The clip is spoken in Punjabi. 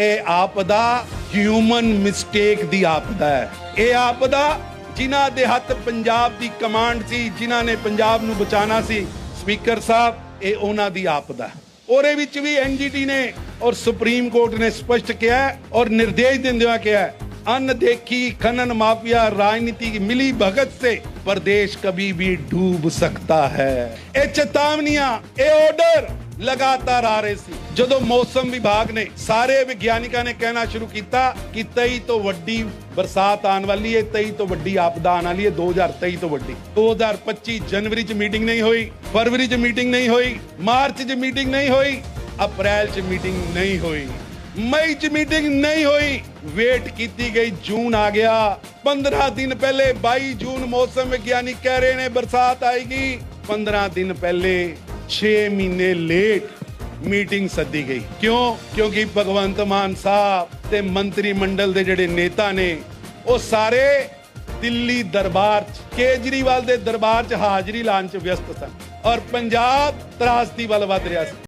ਇਹ ਆਪਦਾ ਹਿਊਮਨ ਮਿਸਟੇਕ ਦੀ ਆਪਦਾ ਹੈ ਇਹ ਆਪਦਾ ਜਿਨ੍ਹਾਂ ਦੇ ਹੱਥ ਪੰਜਾਬ ਦੀ ਕਮਾਂਡ ਸੀ ਜਿਨ੍ਹਾਂ ਨੇ ਪੰਜਾਬ ਨੂੰ ਬਚਾਉਣਾ ਸੀ ਸਪੀਕਰ ਸਾਹਿਬ ਇਹ ਉਹਨਾਂ ਦੀ ਆਪਦਾ ਹੈ। ਉਹਦੇ ਵਿੱਚ ਵੀ ਐਨਜੀਟੀ ਨੇ ਔਰ ਸੁਪਰੀਮ ਕੋਰਟ ਨੇ ਸਪਸ਼ਟ ਕਿਹਾ ਹੈ ਔਰ ਨਿਰਦੇਸ਼ ਦਿੰਦੇ ਹੋਏ ਕਿਹਾ ਹੈ, अनदेखी खनन माफिया राजनीति की मिली भगत से प्रदेश कभी भी डूब सकता है ਇਹ ਚੇਤਾਵਨੀਆਂ ਇਹ ਆਰਡਰ ਲਗਾਤਾਰ ਆ ਰਹੇ ਸੀ। ਜਦੋਂ ਮੌਸਮ ਵਿਭਾਗ ਨੇ ਸਾਰੇ ਵਿਗਿਆਨਿਕਾਂ ਨੇ ਕਹਿਣਾ ਸ਼ੁਰੂ ਕੀਤਾ ਕਿ 23 ਤੋਂ ਵੱਡੀ ਬਰਸਾਤ ਆਉਣ ਵਾਲੀ ਹੈ 23 ਤੋਂ ਵੱਡੀ ਆਪਦਾ ਆਉਣ ਵਾਲੀ ਹੈ 2023 ਤੋਂ ਵੱਡੀ। 2025 ਜਨਵਰੀ 'ਚ ਮੀਟਿੰਗ ਨਹੀਂ ਹੋਈ, ਫਰਵਰੀ 'ਚ ਮੀਟਿੰਗ ਨਹੀਂ ਹੋਈ, ਮਾਰਚ 'ਚ ਮੀਟਿੰਗ ਨਹੀਂ ਹੋਈ, ਅਪ੍ਰੈਲ 'ਚ ਮੀਟਿੰਗ ਨਹੀਂ ਹੋਈ। ਮਈ 'ਚ ਮੀਟਿੰਗ ਨਹੀਂ ਹੋਈ ਵੇਟ ਕੀਤੀ ਗਈ, ਜੂਨ ਆ ਗਿਆ। 15 ਦਿਨ ਪਹਿਲੇ 22 ਜੂਨ ਮੌਸਮ ਵਿਗਿਆਨੀ ਕਹਿ ਰਹੇ ਨੇ ਬਰਸਾਤ ਆਏਗੀ 15 ਦਿਨ ਪਹਿਲੇ 6 ਮਹੀਨੇ ਲੇਟ ਮੀਟਿੰਗ ਸੱਦੀ ਗਈ। ਕਿਉਂ? ਕਿਉਂਕਿ ਭਗਵੰਤ ਮਾਨ ਸਾਹਿਬ ਤੇ ਮੰਤਰੀ ਮੰਡਲ ਦੇ ਜਿਹੜੇ ਨੇਤਾ ਨੇ, ਉਹ ਸਾਰੇ ਦਿੱਲੀ ਦਰਬਾਰ 'ਚ, ਕੇਜਰੀਵਾਲ ਦੇ ਦਰਬਾਰ 'ਚ ਹਾਜ਼ਰੀ ਲਾਉਣ 'ਚ ਵਿਅਸਤ ਸਨ। ਔਰ ਪੰਜਾਬ ਤਰਾਸਦੀ ਵੱਲ ਵੱਧ ਰਿਹਾ ਸੀ।